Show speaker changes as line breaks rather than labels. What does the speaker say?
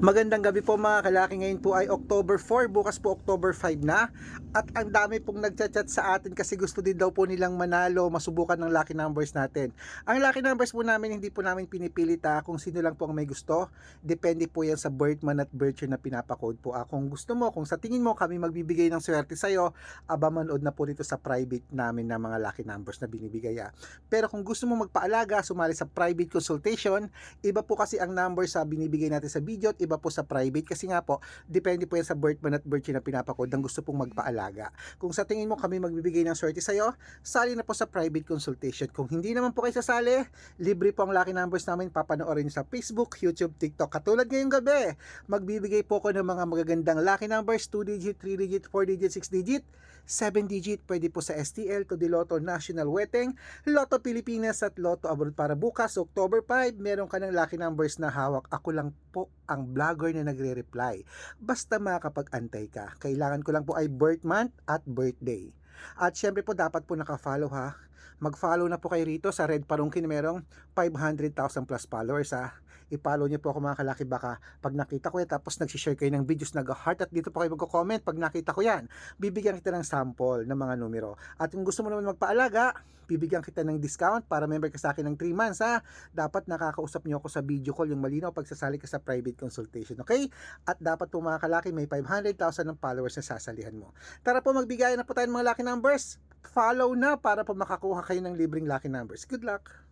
Magandang gabi po mga kalaki. Ngayon po ay October 4, bukas po October 5 na. At ang dami pong nagchat-chat sa atin kasi gusto din daw po nilang manalo, masubukan ng lucky numbers natin. Ang lucky numbers po namin, hindi po namin pinipilit ha, kung sino lang po ang may gusto. Depende po yan sa birth month at birth year na pinapakode po. Ah, kung gusto mo, kung sa tingin mo kami magbibigay ng swerte sa'yo, aba manood na po dito sa private namin na mga lucky numbers na binibigay ha. Pero kung gusto mo magpaalaga, sumali sa private consultation, iba po kasi ang number sa binibigay natin sa video at iba po sa private kasi nga po, depende po yan sa birth month at birth year na pinapakod ng gusto pong magpaalaga. Kung sa tingin mo kami magbibigay ng swerte sa'yo, sali na po sa private consultation. Kung hindi naman po kayo sasali, libre po ang lucky numbers namin, papanoorin sa Facebook, YouTube, TikTok. Katulad ngayong gabi, magbibigay po ko ng mga magagandang lucky numbers, 2 digit, 3 digit, 4 digit, 6 digit, 7 digit, pwede po sa STL, to the Lotto National Weteng, Lotto Pilipinas at Lotto Abroad para bukas, October 5, meron ka ng lucky numbers na hawak. Ako lang po ang vlogger na nagre-reply. Basta makakapag-antay ka. Kailangan ko lang po ay birth month at birthday. At syempre po dapat po nakafollow ha. Mag-follow na po kayo rito sa Red Parungkin merong 500,000 plus followers ha. I-follow niyo po ako mga kalaki baka pag nakita ko yan tapos nagsishare kayo ng videos nag-heart at dito po kayo magko-comment pag nakita ko yan. Bibigyan kita ng sample ng mga numero. At kung gusto mo naman magpaalaga, bibigyan kita ng discount para member ka sa akin ng 3 months ha. Dapat nakakausap niyo ako sa video call yung malinaw pag sasali ka sa private consultation. Okay? At dapat po mga kalaki may 500,000 ng followers na sasalihan mo. Tara po magbigayan na po tayo ng mga lucky numbers. Follow na para po makakuha kayo ng libreng lucky numbers. Good luck!